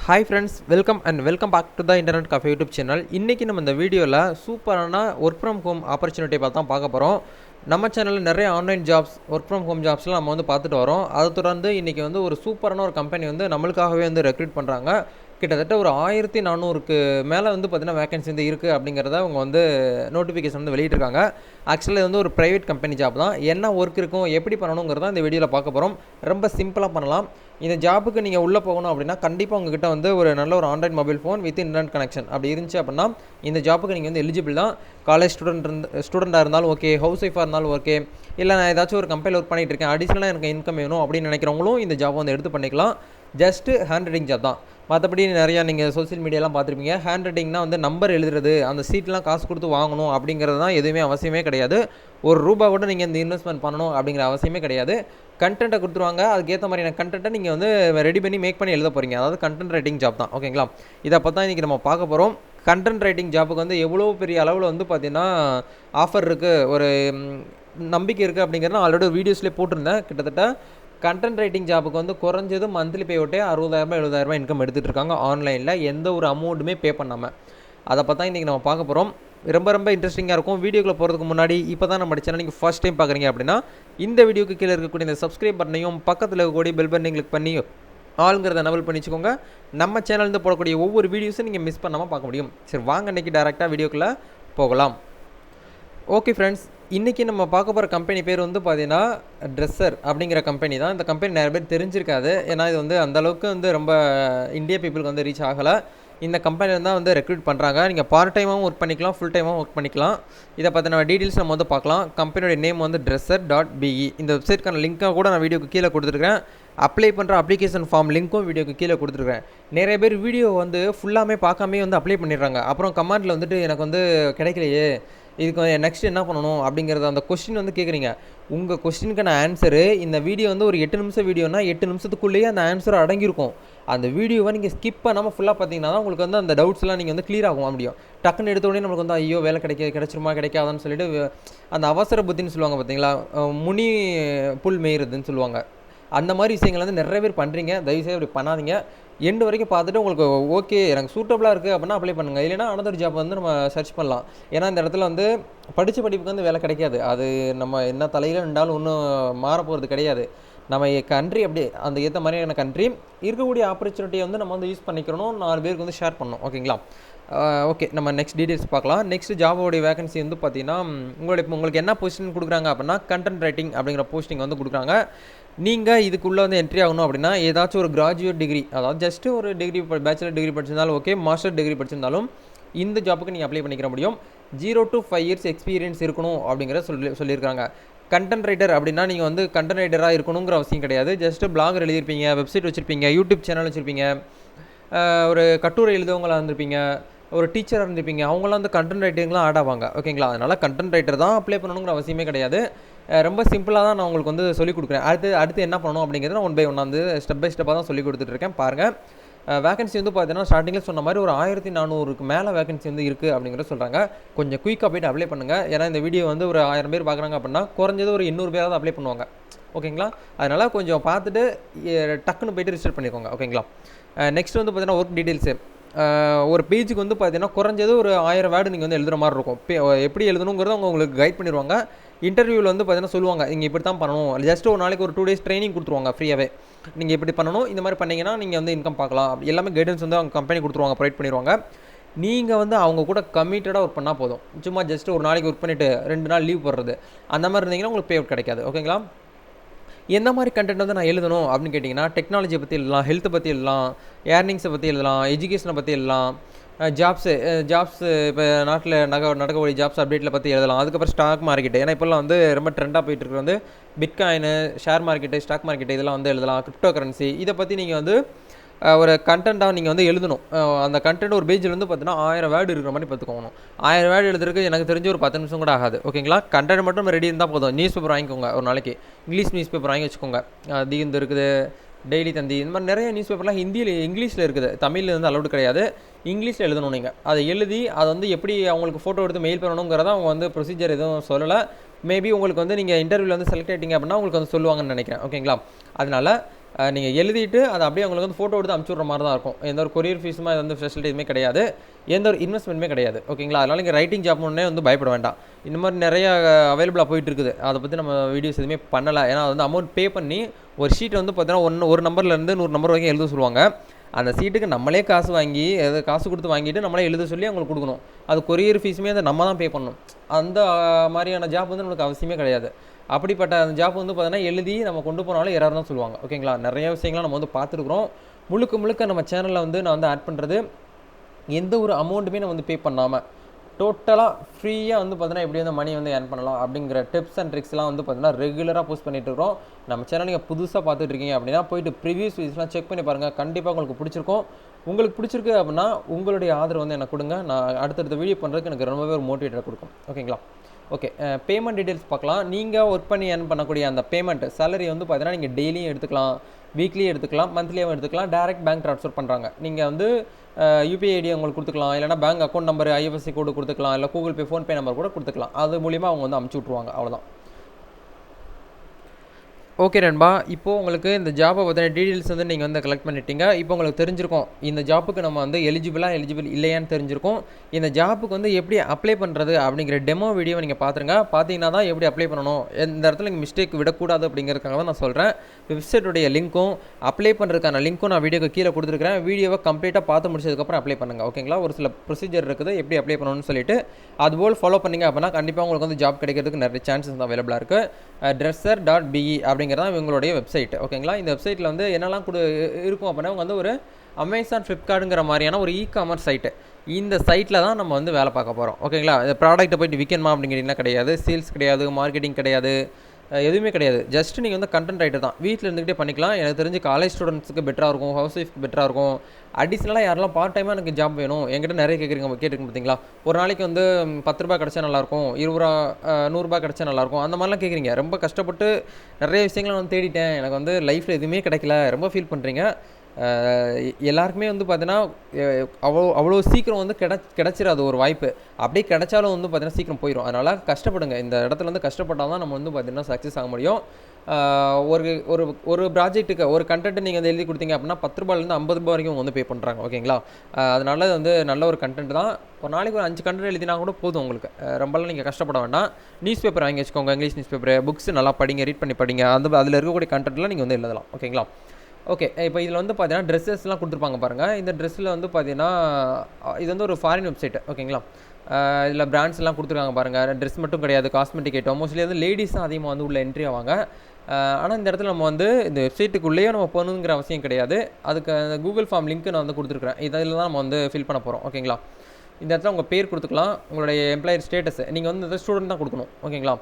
Hi friends welcome and welcome back to the internet cafe YouTube channel இன்றைக்கி நம்ம இந்த வீடியோவில் சூப்பரான ஒர்க் ஃப்ரம் ஹோம் ஆப்பர்ச்சுனிட்டியை பார்த்து தான் பார்க்க போகிறோம் நம்ம சேனலில் நிறைய online jobs work from home ஜாப்ஸ்லாம் நம்ம வந்து பார்த்துட்டு வரோம். அதை தொடர்ந்து இன்றைக்கி வந்து ஒரு சூப்பரான ஒரு கம்பெனி வந்து நம்மளுக்காகவே வந்து ரெக்ரூட் பண்ணுறாங்க கிட்டத்தட்ட ஒரு ஆயிரத்தி நானூறுக்கு மேலே வந்து பார்த்தீங்கன்னா வேகன்சி வந்து இருக்குது அப்படிங்கிறத அவங்க வந்து நோட்டிஃபிகேஷன் வந்து வெளியிட்டிருக்காங்க. ஆக்சுவலாக இது வந்து ஒரு ப்ரைவேட் கம்பெனி ஜாப் தான். என்ன ஒர்க் இருக்கும் எப்படி பண்ணணுங்கிறத இந்த வீடியோவில் பார்க்க போகிறோம் ரொம்ப சிம்பிளாக பண்ணலாம். இந்த ஜாப்புக்கு நீங்கள் உள்ளே போகணும் அப்படின்னா கண்டிப்பாக உங்ககிட்ட வந்து ஒரு நல்ல ஒரு Android mobile phone with internet connection அப்படி இருந்துச்சு அப்படின்னா இந்த ஜாப்புக்கு நீங்கள் வந்து எலிஜிபிள் தான். காலேஜ் ஸ்டூடெண்ட் இருந்து ஸ்டூடெண்ட்டாக இருந்தாலும் ஓகே ஹவுஸ் ஒய்ஃபாக இருந்தாலும் ஓகே இல்லை நான் ஏதாச்சும் ஒரு கம்பெனியில் ஒர்க் பண்ணிகிட்டு இருக்கேன். அடிஷ்னலாக எனக்கு இன்கம் வேணும் அப்படின்னு நினைக்கிறவங்களும் இந்த ஜாப் வந்து எடுத்து பண்ணிக்கலாம். ஜஸ்ட்டு ஹேண்ட் ரைட்டிங் ஜாப் தான். மற்றபடி நிறையா நீங்கள் சோஷியல் மீடியாலாம் பார்த்துருப்பீங்க. ஹேண்ட் ரைட்டிங்னா வந்து நம்பர் எழுதுறது அந்த சீட்லாம் காசு கொடுத்து வாங்கணும் அப்படிங்கிறது தான் எதுவுமே அவசியமே கிடையாது. ஒரு ரூபா கூட நீங்கள் இந்த இன்வெஸ்ட்மெண்ட் பண்ணணும் அப்படிங்கிற அவசியமே கிடையாது. கண்டென்ட்டை கொடுத்துருவாங்க. அதுக்கேற்ற மாதிரியான கண்டென்ட்டை நீங்கள் வந்து ரெடி பண்ணி மேக் பண்ணி எழுத போகிறீங்க அதாவது கண்டென்ட் ரைட்டிங் ஜாப் தான். ஓகேங்களா இதை பார்த்தா இன்றைக்கி நம்ம பார்க்க போகிறோம் கண்டென்ட் ரைட்டிங் ஜாப்புக்கு வந்து எவ்வளோ பெரிய அளவில் வந்து பார்த்திங்கன்னா ஆஃபர் இருக்குது ஒரு நம்பிக்கை இருக்குது அப்படிங்கிறத நான் ஆல்ரெடி வீடியோஸ்லேயே போட்டிருந்தேன். கிட்டத்தட்ட கண்டென்ட் ரைட்டிங் ஜாபுக்கு வந்து குறைஞ்சது மந்த்லி பே ஒட்டே அறுபதாயிரரூபா எழுபதாயிரரூபா இன்கம் எடுத்துகிட்டு இருக்காங்க ஆன்லைனில் எந்த ஒரு அமௌண்ட்டுமே பே பண்ணாமல் அதை பார்த்தா இன்றைக்கி நம்ம பார்க்க போகிறோம் ரொம்ப ரொம்ப இன்ட்ரெஸ்டிங்காக இருக்கும். வீடியோக்குள்ள போகிறதுக்கு முன்னாடி இப்போ தான் நம்ம சேனல் நீங்கள் ஃபஸ்ட் டைம் பார்க்குறீங்க அப்படின்னா இந்த வீடியோக்கு கீழே இருக்கக்கூடிய இந்த சப்ஸ்கிரைப் பட்டனையும் பக்கத்தில் இருக்கக்கூடிய பெல் பட்டனையும் கிளிக் பண்ணி ஆளுங்கிறத நவல் பண்ணி வச்சுக்கோங்க நம்ம சேனல்ந்து போடக்கூடிய ஒவ்வொரு வீடியோஸும் நீங்கள் மிஸ் பண்ணாமல் பார்க்க முடியும். சரி வாங்க இன்றைக்கி டேரெக்டாக வீடியோக்குள்ளே போகலாம். ஓகே ஃப்ரெண்ட்ஸ் இன்றைக்கி நம்ம பார்க்க போகிற கம்பெனி பேர் வந்து பார்த்தீங்கன்னா ட்ரெஸ்ஸர் அப்படிங்கிற கம்பெனி தான். இந்த கம்பெனி நிறைய பேர் தெரிஞ்சிருக்காது. ஏன்னா இது வந்து அந்த அளவுக்கு வந்து ரொம்ப இந்திய பீப்புளுக்கு வந்து ரீச் ஆகலை. இந்த கம்பெனியில் தான் வந்து ரெக்ரூட் பண்ணுறாங்க நீங்கள் பார்ட் டைமாகவும் ஒர்க் பண்ணிக்கலாம் ஃபுல் டைமாகவும் ஒர்க் பண்ணிக்கலாம். இதை பற்றின டீட்டெயில்ஸ் நம்ம வந்து பார்க்கலாம். கம்பெனியோட நேம் வந்து ட்ரெஸ்ஸர் டாட் பிஇ இந்த வெப்சைட்க்கான லிங்க்காக கூட நான் வீடியோக்கு கீழே கொடுத்துருக்கேன் அப்ளை பண்ணுற அப்ளிகேஷன் ஃபார்ம் லிங்க்கும் வீடியோக்கு கீழே கொடுத்துருக்கேன் நிறைய பேர் வீடியோ வந்து ஃபுல்லாமே பார்க்காமே வந்து அப்ளை பண்ணிடுறாங்க. அப்புறம் கமெண்ட்டில் வந்துட்டு எனக்கு வந்து கிடைக்கலையே. இதுக்கு நெக்ஸ்ட் என்ன பண்ணணும் அப்படிங்கிறத அந்த கொஸ்டின் வந்து கேட்குறீங்க உங்கள் கொஸ்டினுக்கான ஆன்சரு இந்த வீடியோ வந்து ஒரு எட்டு நிமிஷம் வீடியோனா எட்டு நிமிஷத்துக்குள்ளேயே அந்த ஆன்சர் அடங்கியிருக்கும். அந்த வீடியோவை நீங்கள் ஸ்கிப் பண்ணாமல் ஃபுல்லாக பார்த்தீங்கன்னா தான் உங்களுக்கு வந்து அந்த டவுட்ஸ்லாம் நீங்கள் வந்து clear ஆகும் முடியும். டக்குன்னு எடுத்த உடனே நம்மளுக்கு வந்து ஐயோ வேலை கிடைக்க கிடைச்சிருமா கிடைக்காதான்னு சொல்லிட்டு அந்த அவசர புத்தின்னு சொல்லுவாங்க பார்த்தீங்களா முனி புல் மேயிறதுன்னு சொல்லுவாங்க. அந்த மாதிரி விஷயங்கள் வந்து நிறைய பேர் பண்ணுறீங்க தயவுசெய்து அப்படி பண்ணாதீங்க. எண்டு வரைக்கும் பார்த்துட்டு உங்களுக்கு ஓகே எனக்கு சூட்டபுளாக இருக்குது அப்படின்னா அப்ளை பண்ணுங்கள் இல்லைனா அனதர் ஜாப் வந்து நம்ம சர்ச் பண்ணலாம். ஏன்னா இந்த இடத்துல வந்து படித்த படிப்புக்கு வந்து வேலை கிடைக்காது. அது நம்ம என்ன தலையில் நின்றாலும் ஒன்றும் மாற போகிறது கிடையாது. நம்ம கண்ட்ரி அப்படி அந்த ஏற்ற மாதிரியான கண்ட்ரி இருக்கக்கூடிய ஆப்பர்ச்சுனிட்டியை வந்து நம்ம வந்து யூஸ் பண்ணிக்கிறணும் நாலு பேருக்கு வந்து ஷேர் பண்ணணும். ஓகேங்களா ஓகே நம்ம நெக்ஸ்ட் டீடைல்ஸ் பார்க்கலாம். நெக்ஸ்ட் ஜாபோடைய வேகன்சி வந்து பார்த்தீங்கன்னா ம், உங்களுடைய இப்போ உங்களுக்கு என்ன பொசிஷன் கொடுக்குறாங்க அப்படின்னா கண்டென்ட் ரைட்டிங் அப்படிங்கிற போஸ்டிங் வந்து கொடுக்குறாங்க. நீங்கள் இதுக்குள்ளே வந்து என்ட்ரி ஆகணும் அப்படின்னா ஏதாச்சும் ஒரு கிராஜுவேட் டிகிரி அதாவது ஜஸ்ட்டு ஒரு டிகிரி பேச்சுலர் டிகிரி படிச்சிருந்தாலும் ஓகே மாஸ்டர் டிகிரி படிச்சிருந்தாலும் இந்த ஜாப்புக்கு நீங்கள் அப்ளை பண்ணிக்கிற முடியும். Zero to five years experience இருக்கணும் அப்படிங்கிற சொல்லி சொல்லியிருக்காங்க. கண்டென்ட் ரைட்டர் அப்படின்னா நீங்கள் வந்து கண்டென்ட் ரைட்டராக இருக்கணுங்கிற அவசியம் கிடையாது. ஜஸ்ட் பிளாகர் எழுதியிருப்பீங்க வெப்சைட் வச்சுருப்பீங்க யூடியூப் சேனல் வச்சுருப்பீங்க ஒரு கட்டுரை எழுதவங்களாக இருந்திருப்பீங்க ஒரு டீச்சராக இருந்திருப்பீங்க. அவங்களாம் வந்து கண்டென்ட் ரைட்டிங்லாம் ஆட் ஆவாங்க. ஓகேங்களா? அதனால் கண்டென்ட் ரைட்டர் தான் அப்ளை பண்ணணுங்கிற அவசியமே கிடையாது. ரொம்ப சிம்பிளாக தான் நான் உங்களுக்கு வந்து சொல்லிக் கொடுக்குறேன். அடுத்து அடுத்து என்ன பண்ணணும் அப்படிங்கிறத நான் ஒன் பை ஒன் வந்து ஸ்டெப் பை ஸ்டெப்பாக தான் சொல்லி கொடுத்துட்ருக்கேன் பாருங்கள் வேகன்சி வந்து பார்த்தீங்கன்னா ஸ்டார்டிங்கில் சொன்ன மாதிரி ஒரு ஆயிரத்தி நானூறுக்கு மேலே வேகன்சி வந்து இருக்குது அப்படிங்கிறத சொல்கிறாங்க கொஞ்சம் குயிக்காக போயிட்டு அப்ளை பண்ணுங்கள் ஏன்னா இந்த வீடியோ வந்து ஒரு ஆயிரம் பேர் பார்க்குறாங்க அப்படின்னா குறைஞ்சது ஒரு எண்ணூறு பேராவது அப்ளை பண்ணுவாங்க. ஓகேங்களா? அதனால் கொஞ்சம் பார்த்துட்டு டக்குன்னு போயிட்டு ரிஜிஸ்டர் பண்ணிக்கோங்க. ஓகேங்களா? நெக்ஸ்ட் வந்து பார்த்தீங்கன்னா ஒர்க் டீட்டெயில்ஸு ஒரு பேஜுக்கு வந்து பார்த்தீங்கன்னா குறைஞ்சது ஒரு ஆயிரம் வேர்டு நீங்கள் வந்து எழுதுகிற மாதிரி இருக்கும். பே- எப்படி எழுதணுங்கிறத அவங்க உங்களுக்கு கைட் பண்ணிடுவாங்க. இன்டர்வியூவில் வந்து பார்த்தீங்கன்னா சொல்லுவாங்க நீங்கள் இப்படி தான் பண்ணணும். ஜஸ்ட் ஒரு நாளைக்கு ஒரு டூ டேஸ் ட்ரைனிங் கொடுத்துருவாங்க ஃப்ரீயாகவே நீங்கள் இப்படி பண்ணணும் இந்த மாதிரி பண்ணிங்கன்னா நீங்கள் வந்து இன்கம் பார்க்கலாம். எல்லாமே கைடன்ஸ் வந்து அவங்க கம்பெனி கொடுத்துருவாங்க ப்ரொவைட் பண்ணிடுவாங்க. நீங்கள் வந்து அவங்க கூட கமிட்டடாக ஒர்க் பண்ணால் போதும். சும்மா ஜஸ்ட் ஒரு நாளைக்கு ஒர்க் பண்ணிவிட்டு ரெண்டு நாள் லீவ் போடுறது. அந்த மாதிரி இருந்தீங்கன்னா உங்களுக்கு பே கிடைக்காது. ஓகேங்களா எந்த மாதிரி கண்டென்ட் வந்து நான் எழுதணும் அப்படின்னு கேட்டிங்கன்னா டெக்னாலஜியை பற்றி எழுதலாம் ஹெல்த்தை பற்றி எழுதலாம் ஏர்னிங்ஸை பற்றி எழுதலாம் எஜுகேஷனை பற்றி எழுதலாம் ஜாப்ஸு ஜாப்ஸு இப்போ நாட்டில் நக நடக்கக்கூடிய ஜாப்ஸ் அப்டேட்டில் பற்றி எழுதலாம். அதுக்கப்புறம் ஸ்டாக் மார்க்கெட்டு ஏன்னா இப்போல்லாம் வந்து ரொம்ப ட்ரெண்டாக போயிட்டு இருக்கிறது வந்து bitcoin share market stock market இதெல்லாம் வந்து எழுதலாம் கிரிப்டோ கரன்சி இதை பற்றி நீங்கள் வந்து ஒரு கண்டென்ட்டாக நீங்கள் வந்து எழுதணும். அந்த கண்டென்ட் ஒரு பேஜில் வந்து பார்த்தீங்கன்னா ஆயிரம் வேர்டு இருக்கிற மாதிரி பார்த்துக்கோணும் ஆயிரம் வேர்டு எழுதுறதுக்கு எனக்கு தெரிஞ்ச ஒரு பத்து நிமிஷம் கூட ஆகாது. ஓகேங்களா கண்டென்ட் மட்டும் ரெடி இருந்தால் போதும். நியூஸ் பேப்பர் வாங்கிக்கோங்க ஒரு நாளைக்கு. இங்கிலீஷ் நியூஸ் பேப்பர் வாங்கி வச்சுக்கோங்க. தீந்து இருக்குது டெய்லி தந்தி. இந்த மாதிரி நிறைய நியூஸ் பேப்பர்லாம் ஹிந்தியில் இங்கிலீஷில் இருக்குது. தமிழில் வந்து அலௌடு கிடையாது. இங்கிலீஷில் எழுதணும் நீங்கள் அதை எழுதி அதை வந்து எப்படி அவங்களுக்கு ஃபோட்டோ எடுத்து மெயில் பண்ணணுங்கிறத அவங்க வந்து ப்ரொசீஜர் எதுவும் சொல்லலை. மேபி உங்களுக்கு வந்து நீங்கள் இன்டர்வியூவில் வந்து செலக்ட் ஆகிட்டீங்க அப்படின்னா உங்களுக்கு வந்து சொல்லுவாங்கன்னு நினைக்கிறேன். ஓகேங்களா அதனால் நீங்கள் எழுதிட்டு அதை அப்படியே உங்களுக்கு வந்து ஃபோட்டோ எடுத்து அனுப்பிச்சி விட்ற மாதிரி தான் இருக்கும். எந்த ஒரு கொரியர் ஃபீஸுமே அது வந்து ஃபெசிலிட்டியுமே கிடையாது. எந்த ஒரு இன்வெஸ்ட்மெண்ட்டுமே கிடையாது. ஓகேங்களா அதனால் நீங்கள் ரைட்டிங் ஜாப் ஒன்றே வந்து பயப்பட வேண்டாம். இந்த மாதிரி நிறைய அவைலபிளாக போயிட்டு இருக்குது அதை பற்றி நம்ம வீடியோஸ் எதுவுமே பண்ணலை. ஏன்னா அது வந்து அமௌண்ட் பே பண்ணி ஒரு ஷீட் வந்து பார்த்தீங்கன்னா ஒன்று ஒரு நம்பர்லேருந்து நூறு நம்பர் வரைக்கும் எழுத சொல்லுவாங்க. அந்த சீட்டுக்கு நம்மளே காசு வாங்கி அதை காசு கொடுத்து வாங்கிட்டு நம்மளே எழுத சொல்லி அவங்களுக்கு கொடுக்கணும். அது கொரியர் ஃபீஸுமே அதை நம்ம தான் பே பண்ணணும். அந்த மாதிரியான ஜாப் வந்து நம்மளுக்கு அவசியமே கிடையாது. அப்படிப்பட்ட அந்த ஜாப் வந்து பார்த்தீங்கன்னா எழுதி நம்ம கொண்டு போனாலும் எரர் தான் சொல்லுவாங்க. ஓகேங்களா நிறைய விஷயங்களை நம்ம வந்து பார்த்துருக்குறோம். முழுக்க முழுக்க நம்ம சேனலில் வந்து நான் வந்து ஆட் பண்ணுறது எந்த ஒரு அமௌண்ட்டுமே நம்ம வந்து பே பண்ணாமல் டோட்டலாக ஃப்ரீயாக வந்து பார்த்தீங்கன்னா எப்படி வந்து மணி வந்து ஏர்ன் பண்ணலாம் அப்படிங்கிற டிப்ஸ் அண்ட் ட்ரிக்ஸ்லாம் வந்து பார்த்தீங்கன்னா ரெகுலராக போஸ்ட் பண்ணிட்டு இருக்கோம். நம்ம சேனல் நீங்கள் புதுசாக பார்த்துட்டு இருக்கீங்க அப்படின்னா போயிட்டு ப்ரிவியூஸ் வீடியோஸ்லாம் செக் பண்ணி பாருங்கள் கண்டிப்பாக உங்களுக்கு பிடிச்சிருக்கும். உங்களுக்கு பிடிச்சிருக்கு அப்படின்னா உங்களுடைய ஆதரவு வந்து எனக்கு கொடுங்க. நான் அடுத்தடுத்த வீடியோ பண்ணுறதுக்கு எனக்கு ரொம்பவே ஒரு மோட்டிவேட்டாக கொடுக்கும். ஓகேங்களா ஓகே பேமெண்ட் டீடைல்ஸ் பார்க்கலாம். நீங்கள் ஒர்க் பண்ணி ஏர்ன் பண்ணக்கூடிய அந்த பேமெண்ட் சேலரி வந்து பார்த்தீங்கன்னா நீங்கள் டெய்லியும் எடுத்துக்கலாம். வீக்லியும் எடுத்துக்கலாம். மந்த்லியும் எடுத்துக்கலாம். டேரெக்ட் பேங்க் ட்ரான்ஸ்ஃபர் பண்ணுறாங்க நீங்கள் வந்து uh, யூபிஐ ஐடி உங்களுக்கு கொடுத்துக்கலாம். இல்லைனா bank account number IFSC code கொடுத்துக்கலாம். இல்லை கூகுள் பே ஃபோன்பே நம்பர் கூட கொடுத்துக்கலாம். அது மூலியமாக அவங்க வந்து அமுச்சு விட்ருவாங்க அவ்வளோதான் ஓகே நண்பா. இப்போது உங்களுக்கு இந்த ஜாப்பை பற்றின டீட்டெயில்ஸ் வந்து நீங்கள் வந்து கலெக்ட் பண்ணிட்டீங்க. இப்போ உங்களுக்கு தெரிஞ்சிருக்கும். இந்த ஜாப்புக்கு நம்ம வந்து எலிஜிபிளாக எலிஜிபிள் இல்லையான்னு தெரிஞ்சிருக்கும். இந்த ஜாப்புக்கு வந்து எப்படி அப்ளை பண்ணுறது அப்படிங்கிற டெமோ வீடியோ நீங்கள் பார்த்துருங்க பார்த்தீங்கன்னா தான் எப்படி அப்ளை பண்ணணும். இந்த இடத்துல நீங்கள் மிஸ்டேக் விடக்கூடாது அப்படிங்கிறதுக்காக தான் நான் சொல்கிறேன் வெப்சைட்டுடைய லிங்க்கும் அப்ளை பண்ணுறதுக்கான லிங்க்கும் நான் வீடியோக்கு கீழே கொடுத்துருக்கிறேன். வீடியோவை கம்ப்ளீட்டாக பார்த்து முடிச்சதுக்கப்புறம் அப்ளை பண்ணுங்கள் ஓகேங்களா ஒரு சில ப்ரொசீஜர் இருக்குது எப்படி அப்ளை பண்ணணும்னு சொல்லிட்டு. அதுபோல் ஃபாலோ பண்ணீங்க அப்படின்னா கண்டிப்பாக உங்களுக்கு வந்து ஜாப் கிடைக்கிறதுக்கு நிறைய சான்சஸ் அவைலபிளாக இருக்குது ட்ரெஸ்ஸர் டாட் பிஇ அப்படிங்கிறது தான் இவங்களுடைய வெப்சைட் ஓகேங்களா இந்த வெப்சைட்டில் வந்து என்னெல்லாம் கொடு இருக்கும் அப்படின்னா அவங்க வந்து ஒரு அமேசான் ஃப்ளிப்கார்ட்டுங்கிற மாதிரியான ஒரு இ காமர்ஸ் சைட்டு இந்த சைட்டில் தான் நம்ம வந்து வேலை பார்க்க போகிறோம் ஓகேங்களா இந்த ப்ராடக்ட்டை போயிட்டு விற்கணுமா அப்படிங்கிறீங்கன்னா கிடையாது. சேல்ஸ் கிடையாது மார்க்கெட்டிங் கிடையாது. எதுவுமே கிடையாது. ஜஸ்ட் நீங்கள் வந்து கண்டென்ட் ரைட்டர் தான். வீட்டில் இருந்துகிட்டே பண்ணிக்கலாம். எனக்கு தெரிஞ்சு காலேஜ் ஸ்டூடெண்ட்ஸுக்கு பெட்டராக இருக்கும். ஹவுஸ் ஒய்ஃப்க்கு பெட்டராக இருக்கும். அடிஷ்னலாக யாரெல்லாம் பார்ட் டைமாக எனக்கு ஜாப் வேணும் என்கிட்ட நிறைய கேட்குறீங்க கேட்டுருக்கு பார்த்தீங்களா ஒரு நாளைக்கு வந்து பத்து ரூபாய் கிடச்சா நல்லாயிருக்கும் இருபது ரூபா நூறுரூபா கிடச்சா நல்லாயிருக்கும் அந்த மாதிரிலாம் கேட்குறீங்க ரொம்ப கஷ்டப்பட்டு நிறைய விஷயங்களை நான் தேடிட்டேன். எனக்கு வந்து லைஃப்பில் எதுவுமே கிடைக்கல. ரொம்ப ஃபீல் பண்ணுறீங்க எல்லாருக்குமே வந்து பார்த்தீங்கன்னா அவ்வளோ அவ்வளோ சீக்கிரம் வந்து கிட கிடச்சிடாது ஒரு வாய்ப்பு. அப்படியே கிடச்சாலும் வந்து பார்த்தீங்கன்னா சீக்கிரம் போயிடும் அதனால் கஷ்டப்படுங்க. இந்த இடத்துல வந்து கஷ்டப்பட்டால் தான் நம்ம வந்து பார்த்திங்கன்னா சக்ஸஸ் ஆக முடியும். ஒரு ஒரு ஒரு ப்ராஜெக்ட்டுக்கு ஒரு கண்டென்ட் நீங்கள் வந்து எழுதி கொடுத்தீங்க அப்படின்னா பத்து ரூபாயிலேருந்து ஐம்பது ரூபாய் வரைக்கும் வந்து பே பண்ணுறாங்க ஓகேங்களா அதனால் அதனால இது வந்து நல்ல ஒரு கண்டென்ட் தான். ஒரு நாளைக்கு ஒரு அஞ்சு கண்டென்ட் எழுதினா கூட போதும் உங்களுக்கு. ரொம்பலாம் நீங்கள் கஷ்டப்பட வேண்டாம். நியூஸ் பேப்பர் வாங்கி வச்சுக்கோங்க. இங்கிலீஷ் நியூஸ் பேப்பர் புக்ஸ் நல்லா படிங்க ரீட் பண்ணி படிங்க. அந்த அதில் இருக்கக்கூடிய கண்டென்ட்லாம் நீங்கள் வந்து எழுதலாம். ஓகேங்களா ஓகே eh, இப்போ இதில் வந்து பார்த்தீங்கன்னா ட்ரெஸ்ஸஸ்லாம் கொடுத்துருப்பாங்க பாருங்கள் இந்த ட்ரெஸ்ஸில் வந்து பார்த்தீங்கன்னா இது வந்து ஒரு ஃபாரின் வெப்சைட்டு ஓகேங்களா இதில் பிராண்ட்ஸ்லாம் கொடுத்துருக்காங்க பாருங்கள் ட்ரெஸ் மட்டும் கிடையாது காஸ்மெட்டிக் ஐட்டம் மோஸ்ட்லி வந்து லேடிஸ் தான் அதிகமாக வந்து உள்ள என்ட்ரி ஆவாங்க. ஆனால் இந்த இடத்துல நம்ம வந்து இந்த வெப்சைட்டுக்குள்ளேயே நம்ம போகணுங்கிற அவசியம் கிடையாது. அதுக்கு அந்த கூகுள் ஃபார்ம் லிங்க்கு நான் வந்து கொடுத்துருக்குறேன். இதில் தான் நம்ம வந்து ஃபில் பண்ண போகிறோம் ஓகேங்களா இந்த இடத்துல உங்கள் பேர் கொடுத்துக்கலாம். உங்களுடைய எம்ப்ளாயர் ஸ்டேட்டஸ் நீங்கள் வந்து இந்த ஸ்டூடெண்ட் தான் கொடுக்கணும். ஓகேங்களா?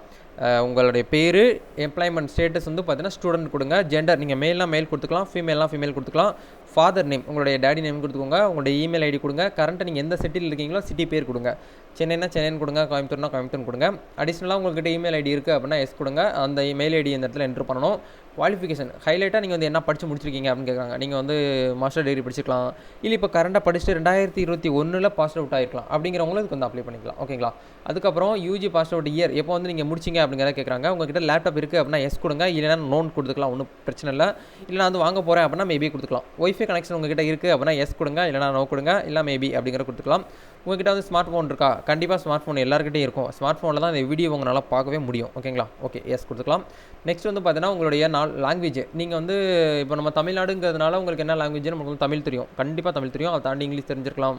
உங்களுடைய பேர் எம்ப்ளாய்மெண்ட் ஸ்டேட்டஸ் வந்து பார்த்தீங்கன்னா ஸ்டூடெண்ட் கொடுங்க. ஜெண்டர் நீங்கள் மேல்னா மேல் கொடுத்துக்கலாம். ஃபீமேல்னால் ஃபீமேல் கொடுத்துக்கலாம். ஃபாதர் நேம் உங்களுடைய டேடி நேம் கொடுத்துக்கோங்க. உங்களுடைய இமெயில் ஐடி கொடுங்க. கரண்ட்டாக நீங்கள் எந்த சிட்டியில் இருக்கீங்களோ சிட்டி பேர் கொடுங்க. சென்னைனா சென்னைன்னு கொடுங்க கோயம்புத்தூர்னா கோயம்புத்தூர் கொடுங்க. அடிஷ்னலாக உங்கள்கிட்ட இமெயில் ஐடி இருக்குது அப்படின்னா எஸ் கொடுங்க. அந்த இமெயில் ஐடி இந்த இடத்துல என்ட்ரு பண்ணணும். குவாலிஃபிகேஷன் ஹைலைட்டாக நீங்கள் வந்து என்ன படித்து முடிச்சிருக்கீங்க அப்படின்னு கேட்குறாங்க நீங்கள் வந்து மாஸ்டர் டிகிரி படிச்சிருக்கலாம் இல்லை இப்போ கரண்ட்டாக படிச்சுட்டு ரெண்டாயிரத்தி இருபத்தி ஒன்றில் பாஸ் அவுட் ஆகிருக்கலாம் அப்படிங்கிறவங்களும் இதுக்கு வந்து அப்ளை பண்ணிக்கலாம். ஓகேங்களா அதுக்கப்புறம் யூஜி பாஸ் அவுட் இயர் எப்போ வந்து நீங்கள் முடிச்சிங்க அப்படிங்கிறத கேட்குறாங்க உங்ககிட்ட லேப்டாப் இருக்குது அப்படின்னா எஸ் கொடுங்க. இல்லைனா நோன் கொடுத்துக்கலாம். ஒன்றும் பிரச்சனை இல்லை. இல்லை நான் வந்து வாங்க போகிறேன் அப்படின்னா மேபி கொடுத்துக்கலாம். ஒய்ஃபை கனெக்ஷன் உங்ககிட்ட இருக்குது அப்படின்னா எஸ் கொடுங்க. இல்லைனா நோ கொடுங்க. இல்லை மேபி அப்படிங்கிற கொடுத்துக்கலாம். உங்ககிட்ட வந்து ஸ்மார்ட் ஃபோன் இருக்கா? கண்டிப்பாக ஸ்மார்ட் ஃபோன் எல்லாருக்கிட்டையும் இருக்கும். ஸ்மார்ட் ஃபோனில் தான் இந்த வீடியோ உங்களால் பார்க்கவே முடியும். ஓகேங்களா ஓகே எஸ் கொடுத்துக்கலாம். நெக்ஸ்ட் வந்து பார்த்தீங்கன்னா உங்களுடைய நாள் லாங்குவேஜ் நீங்கள் வந்து இப்போ நம்ம தமிழ்நாடுங்கிறதுனால உங்களுக்கு என்ன லாங்குவேஜ் நமக்கு வந்து தமிழ் தெரியும். கண்டிப்பாக தமிழ் தெரியும். அதை தாண்டி இங்கிலீஷ் தெரிஞ்சிருக்கலாம்.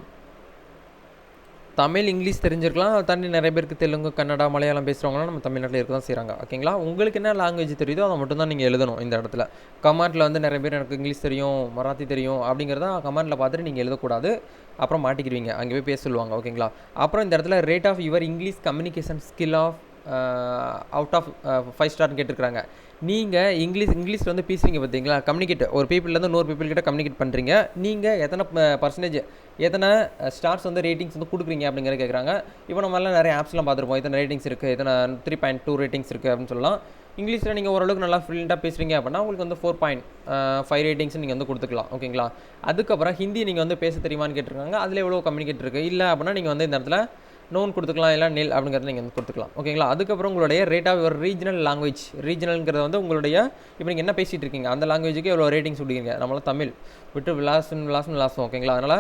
தமிழ் இங்கிலீஷ் தெரிஞ்சிருக்கலாம். தாண்டி நிறைய பேருக்கு தெலுங்கு கன்னடா மலையாளம் பேசுகிறவங்களாம் நம்ம தமிழ்நாட்டில் இருக்க தான் செய்கிறாங்க ஓகேங்களா உங்களுக்கு என்ன லாங்குவேஜ் தெரியுதோ அதை மட்டும் தான் நீங்கள் எழுதணும் இந்த இடத்துல. கமாண்டில் வந்து நிறைய பேர் எனக்கு இங்கிலீஷ் தெரியும் மராத்தி தெரியும் அப்படிங்கிறத கமாண்டில் பார்த்துட்டு நீங்கள் எழுதக்கூடாது. அப்புறம் மாட்டிக்கிடுவீங்க. அங்கே போய் பேச சொல்லுவாங்க. ஓகேங்களா அப்புறம் இந்த இடத்துல rate of your English communication skill of out of five ஸ்டார்னு கேட்டிருக்காங்க நீங்கள் இங்கிலீஷ் இங்கிலீஷ் வந்து பேசுகிறீங்க பார்த்தீங்களா? கம்யூனிகேட் ஒரு பீப்புள்லேருந்து நூறு பீப்புள் கிட்டே கம்யூனிகேட் பண்ணுறீங்க நீங்கள் எத்தனை பர்சன்டேஜ் எத்தனை ஸ்டார்ஸ் வந்து ரேட்டிங்ஸ் வந்து கொடுக்குறீங்க அப்படிங்கிறத கேட்குறாங்க இப்போ நம்ம நிறைய ஆப்ஸ்லாம் பார்த்துருப்போம். எத்தனை ரேட்டிங்ஸ் இருக்குது எத்தனை த்ரீ பாயிண்ட் டூ ரேட்டிங்ஸ் இருக்குது அப்படின்னு சொல்லலாம். இங்கிலீஷில் நீங்கள் ஓரளவுக்கு நல்லா ஃப்ளூயண்ட்டாக பேசுகிறீங்க அப்படின்னா உங்களுக்கு வந்து ஃபோர் பாயிண்ட் ஃபைவ் ரேட்டிங்ஸ் நீங்கள் வந்து கொடுத்துக்கலாம். ஓகேங்களா அதுக்கப்புறம் ஹிந்தி நீங்கள் வந்து பேச தெரியுமான்னு கேட்டிருக்காங்க. அதில் எவ்வளோ கம்யூனிகேட் இருக்குது இல்லை அப்படின்னா நீங்கள் வந்து இந்த இடத்துல நோன் கொடுத்துக்கலாம் இல்லை நில் அப்படிங்கிறத நீங்கள் வந்து கொடுத்துக்கலாம். ஓகேங்களா அதுக்கப்புறம் உங்களுடைய rate of your regional language ரீஜனல்ங்கிறத வந்து உங்களுடைய இப்போ நீங்கள் என்ன பேசிகிட்டு இருக்கீங்க? அந்த லாங்குவேஜுக்கு எவ்வளோ ரேட்டிங்ஸ் கொடுக்குறீங்க? நம்மளும் தமிழ். விட்டு விளாசன் விளாசன் விளாசம் ஓகேங்களா அதனால்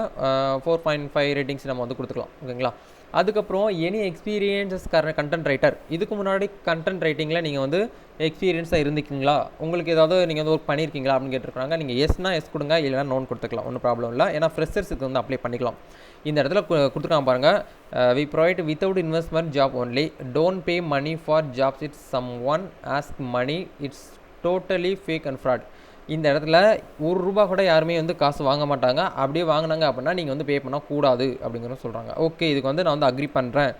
ஃபோர் பாயிண்ட் ஃபைவ் ரேட்டிங்ஸ் நம்ம வந்து கொடுத்துக்கலாம் ஓகேங்களா அதுக்கப்புறம் எனி எக்ஸ்பீரியன்ஸஸ் கர கண்டென்ட் ரைட்டர் இதுக்கு முன்னாடி கண்டென்ட் ரைட்டிங்கில் நீங்கள் வந்து எக்ஸ்பீரியன்ஸாக இருந்திருக்கீங்களா? உங்களுக்கு ஏதாவது நீங்கள் வந்து ஒர்க் பண்ணியிருக்கீங்களா அப்படின்னு கேட்டிருக்காங்க நீங்கள் எஸ்னா எஸ் கொடுங்க இல்லைனா நோன் கொடுத்துக்கலாம். ஒன்றும் ப்ராப்ளம் இல்லை. ஏன்னா ஃப்ரெஷர்ஸுக்கு வந்து அப்ளை பண்ணிக்கலாம். இந்த இடத்துல கொடுத்துருக்காங்க பாருங்கள் we provide without investment job only don't pay money for jobs it's someone ask money it's totally fake and fraud இந்த இடத்துல ஒரு ரூபா கூட யாருமே வந்து காசு வாங்க மாட்டாங்க. அப்படியே வாங்கினாங்க அப்படின்னா நீங்கள் வந்து பே பண்ணக்கூடாது அப்படிங்கிறத சொல்கிறாங்க ஓகே இதுக்கு வந்து நான் வந்து அக்ரி பண்ணுறேன்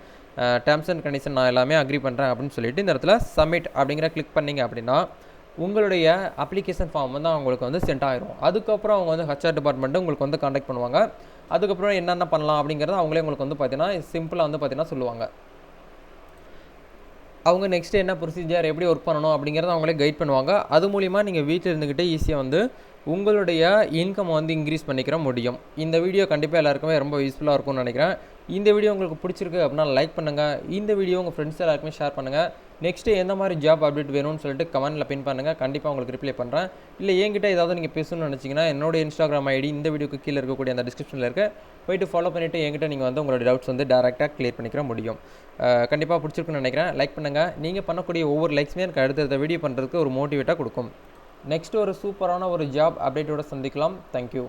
டேர்ம்ஸ் அண்ட் கண்டிஷன் நான் எல்லாமே அக்ரி பண்ணுறேன் அப்படின்னு சொல்லிட்டு இந்த இடத்துல சப்மிட் அப்படிங்கிற கிளிக் பண்ணிங்க அப்படின்னா உங்களுடைய அப்ளிகேஷன் ஃபார்ம் வந்து அவங்களுக்கு வந்து சென்ட் ஆயிரும். அதுக்கப்புறம் அவங்க வந்து ஹச்ஆர் டிபார்ட்மெண்ட்டு உங்களுக்கு வந்து காண்டாக்ட் பண்ணுவாங்க. அதுக்கப்புறம் என்னென்ன பண்ணலாம் அப்படிங்கிறத அவங்களே உங்களுக்கு வந்து பார்த்தீங்கன்னா சிம்பிளாக வந்து பார்த்தீங்கன்னா சொல்லுவாங்க. அவங்க நெக்ஸ்ட் என்ன ப்ரொசீஜர் எப்படி ஒர்க் பண்ணணும் அப்படிங்கிறத அவங்களே கைட் பண்ணுவாங்க. அது மூலிமா நீங்கள் வீட்டில் இருந்துக்கிட்டே ஈஸியாக வந்து உங்களுடைய இன்கம் வந்து இன்க்ரீஸ் பண்ணிக்கிற முடியும். இந்த வீடியோ கண்டிப்பாக எல்லாருக்குமே ரொம்ப யூஸ்ஃபுல்லாக இருக்கும்னு நினைக்கிறேன். இந்த வீடியோ உங்களுக்கு பிடிச்சிருக்கு அப்படின்னா லைக் பண்ணுங்கள் இந்த வீடியோ உங்கள் ஃப்ரெண்ட்ஸ் எல்லாருக்குமே ஷேர் பண்ணுங்கள் நெக்ஸ்ட்டு எந்த மாதிரி ஜாப் அப்டேட் வேணும்னு சொல்லிட்டு கமெண்ட்டில் பின் பண்ணுங்கள் கண்டிப்பாக உங்களுக்கு ரிப்ளை பண்ணுறேன் இல்லை என்கிட்ட ஏதாவது நீங்கள் பேசணும்னு நினச்சிங்கன்னா என்னோட இன்ஸ்டாகிராம் ஐடி இந்த வீடியோக்கு கீழே இருக்கக்கூடிய அந்த டிஸ்கிரிப்ஷனில் இருக்க. போயிட்டு ஃபாலோ பண்ணிவிட்டு என்கிட்ட நீங்கள் வந்து உங்களோட டவுட்ஸ் வந்து டேரெக்டாக கிளியர் பண்ணிக்கிற முடியும். கண்டிப்பாக பிடிச்சிருக்குன்னு நினைக்கிறேன். லைக் பண்ணுங்கள் நீங்கள் பண்ணக்கூடிய ஒவ்வொரு லைக்ஸுமே எனக்கு அடுத்தடுத்த வீடியோ பண்ணுறதுக்கு ஒரு மோட்டிவேட்டாக கொடுக்கும். நெக்ஸ்ட் ஒரு சூப்பரான ஒரு ஜாப் அப்டேட்டோட சந்திக்கலாம். தேங்க்யூ